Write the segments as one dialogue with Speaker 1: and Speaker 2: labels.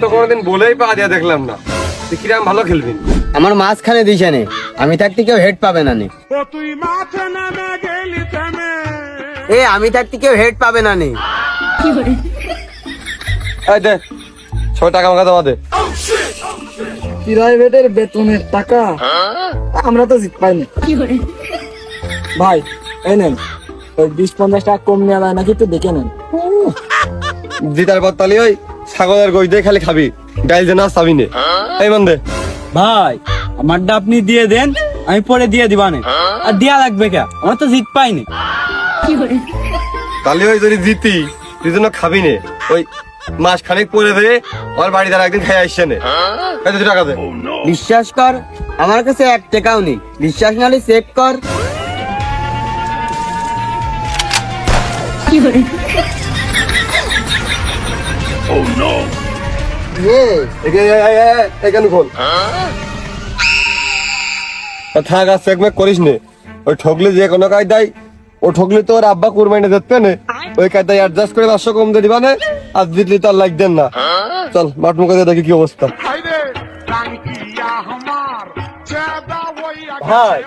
Speaker 1: তো কোনোদিন বলেই পা দিয়া দেখলাম না। তুই কিরাম ভালো খেলবি।
Speaker 2: আমার মাঝখানে দিছে নে আমি থাকতে কেউ হেড পাবে না নে। এ আমি থাকতে কেউ হেড পাবে না নে।
Speaker 1: এই দে ছয় টাকা আমাকে দেওয়া দে।
Speaker 3: প্রাইভেটের বেতনের টাকা আমরা তো জিত পাইনি। ভাই এই নেন। ওই বিশ পঞ্চাশ টাকা কম নেওয়া যায় নাকি একটু দেখে নেন।
Speaker 1: জিতার পর তালি ওই। ছাগলের গই দিয়ে খালি খাবি। ডাইল দে না চাবি নে। এই মান দে
Speaker 4: ভাই আমারটা আপনি দিয়ে দেন আমি পরে দিয়ে দিবানে আর দেয়া লাগবে কে? আমার তো জিত পাইনি
Speaker 1: তালি ওই যদি জিতি তুই জন্য খাবি নে। ওই মাস খানিক পরে দে আমার বাড়ি দ্বারা একদিন খাই আসছে নে। এই টাকা দে।
Speaker 2: বিশ্বাস কর আমার কাছে এক টাকাও নেই। বিশ্বাস না হলে চেক কর।
Speaker 1: একে- এ- এখানে খোল? তা থাক আর চেকমেক করিস নে। ওই ঠকলি যে কোনো কায়দায় ও ঠকলি তো ওর আব্বা কুরবাইনে দেখতে নে। ওই কায়দায় অ্যাডজাস্ট করে পাঁচশো কম দিয়ে দিবা নে আর জিতলি তো আর লাগ দেন না। চল মাঠ মুখে দেখি কি অবস্থা।
Speaker 4: ভাই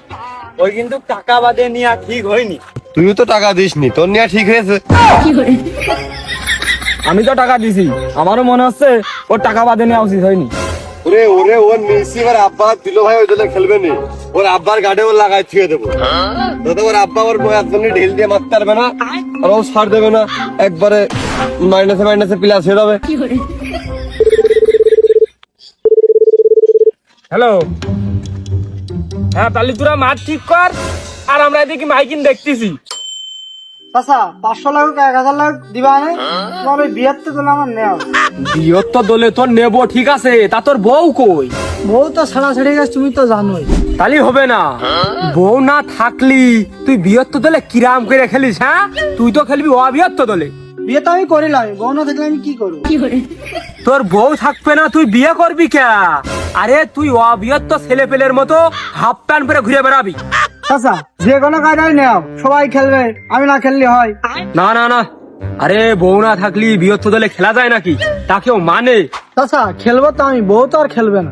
Speaker 4: ওই কিন্তু টাকা বাদে নিয়া ঠিক হয়নি।
Speaker 1: তুইও তো টাকা দিস নি তোর নিয়ে ঠিক হয়েছে।
Speaker 3: আমি তো টাকা দিছি। আমারও মনে হচ্ছে ওর টাকা বাদে নেওয়া উচিত হয়নি।
Speaker 1: ওরে ওরে ওর নিয়েছি এবার আব্বা দিল ভাই ওই দলে খেলবে নি। ওর আব্বার গাড়ি ওর লাগাই থুয়ে দেবো। যাতে ওর আব্বা ওর একজনে ঢিল দিয়ে মারতে পারবে না আর ও ছাড় দেবে না। একবারে মাইনাসে মাইনাসে প্লাস হয়ে যাবে।
Speaker 3: হ্যালো। হ্যাঁ তাহলে তোরা মাঠ ঠিক কর আর আমরা এদিকে মাইকিন দেখতেছি।
Speaker 5: আচ্ছা পাঁচশো লাখ এক হাজার লাখ দিবা না তোমার ওই বিয়ের তো দিলে আমার
Speaker 3: বিয়ত্ত দলে তোর নেব ঠিক আছে তা তোর বউ কই?
Speaker 5: বউ তো ছাড়া ছেড়ে গেছে তুমি তো জানোই।
Speaker 3: তাহলে হবে না। বউ না থাকলি তুই দলে কিরাম করে খেলিস হ্যাঁ? তুই তো খেলবি অবিয়ত্ত দলে
Speaker 5: বিয়ে তো আমি করিলাম বউ না থাকলে আমি কি করব?
Speaker 3: তোর বউ থাকবে না তুই বিয়ে করবি কে? আরে তুই অবিয়ত্ত ছেলে পেলের মতো হাফ প্যান্ট পরে ঘুরে বেড়াবি।
Speaker 5: আচ্ছা যে কোনো কায়দায় নেও। সবাই খেলবে আমি না খেললে হয়।
Speaker 3: না না না। আরে বউ না থাকলি বিয়ত্ত দলে খেলা যায় নাকি? তাকেও মানে?
Speaker 5: আচ্ছা খেলব তো আমি বউ তো আর খেলবে না।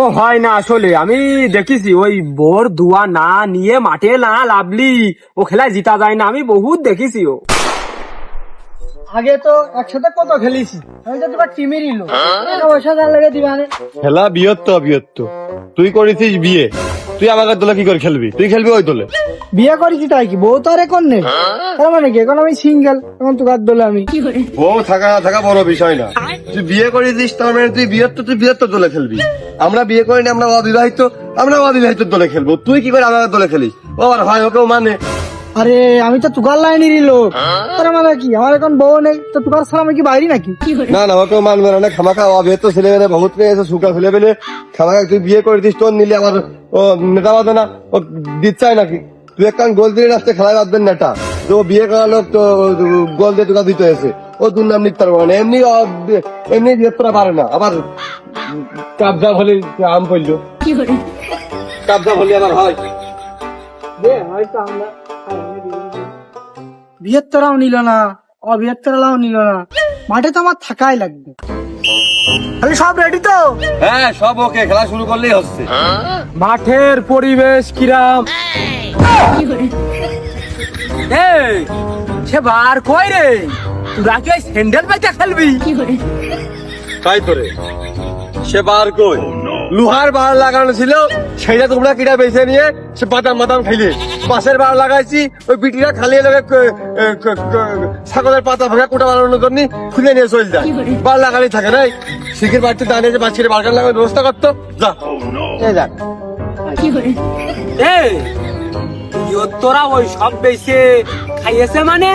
Speaker 3: ও হয় না আসলে। আমি দেখেছি ওই বোর দুয়া না নিয়ে মাঠে না লাভলি। ও খেলায় জিতা যায় না আমি বহুত দেখেছি ও।
Speaker 5: আগে তো একসাথে কত খেলেছি? আমি তো তোমার টিমেরই লোক। পয়সা লেগে দিবা
Speaker 1: খেলা বিয়ত্ত অবিয়ত্ত তুই করেছিস বিয়ে। তুই আমার দলে কি করে খেলবি? তুই খেলবি ওই দলে।
Speaker 5: বিয়ে করেছি তাই কি? বউ তো আর এখন নেই। তার মানে কি? এখন আমি সিঙ্গেল এখন তো কার দলে আমি?
Speaker 1: বউ থাকা না থাকা বড় বিষয় না। তুই বিয়ে করে দিস তার মানে তুই বৃহত্তর তুই বিয়ত্ত দলে খেলবি। আমরা বিয়ে করিনি আমরা অবিবাহিত আমরা অবিবাহিত দলে খেলব। তুই কি করে আমার দলে খেলিস? ও আর হয় ওকেও মানে।
Speaker 5: আরে আমি তো তুকার লাইনেরই লোক। তার মানে কি? আমার এখন বউ নেই তো তুকার ছাড়া আমি কি বাইরে নাকি?
Speaker 1: না না ওকেও মানবে না খামাখা অবিবাহিত ছেলে মেয়ে বহুত মেয়ে এসে সুখা ছেলে পেলে খামাখা তুই বিয়ে করে দিস তোর নিলে আমার ও নেতা না ও দিচ্ছাই নাকি? তুই একটা গোল দিয়ে রাস্তায় খেলায় বাঁধবেন নেতা তো বিয়ে করা লোক তো গোল দিয়ে তোকে দিতে এসে ও দুর্নাম লিখতে পারব না এমনি এমনি বিয়ে করা পারে না। আবার কাবজা হলে আম পড়ল। কাবজা হলে আবার হয়।
Speaker 5: বিয়ের তোরাও নিল না অবিয়ের তোরাও নিল না। মাঠে তো আমার থাকাই লাগবে। তাহলে সব রেডি তো?
Speaker 1: হ্যাঁ সব ওকে খেলা শুরু করলেই হচ্ছে।
Speaker 3: মাঠের পরিবেশ কিরাম। এই সে বার কই রে? তোরা কি স্যান্ডেল বাইতে খেলবি?
Speaker 1: তাই তো রে। সে বার কই? লোহার বার লাগানো ছিল সেটা তোমরা কিটা বেছে নিয়ে সে বাদাম বাদাম খাইলে। বাঁশের বার লাগাইছি ওই বিটিরা খালি এলাকা ছাগলের পাতা ভাঙা কোটা বানানোর জন্য খুলে নিয়ে চলে যায়। বার লাগানি থাকে নাই শিখের বাড়িতে দাঁড়িয়ে যে বাচ্চার বারগান লাগানোর ব্যবস্থা করতো যা। এই যাক
Speaker 3: এই তোরা ওই সব বেশি খাইয়েছে মানে?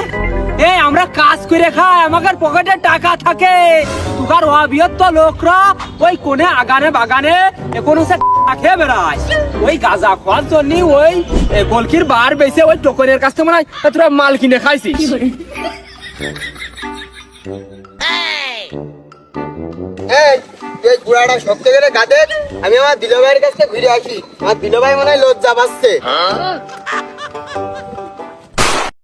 Speaker 3: এই আমরা কাজ করে খাই আমাদের পকেটে টাকা থাকে। তুকার অবিয়ত লোকরা ওই কোনে আগানে বাগানে এখন হচ্ছে খেয়ে বেড়ায়। ওই গাঁজা খাওয়ার জন্য ওই এ, গোলকির বার বেছে ওই টোকনের কাছ থেকে মনে হয় তোরা মাল কিনে খাইছিস।
Speaker 2: এই এই গুড়াটা শক্ত করে গাদে আমি আমার দিলভাইয়ের কাছে ঘুরে আসি। আমার দিলভাই মনে হয় লজ্জা পাচ্ছে।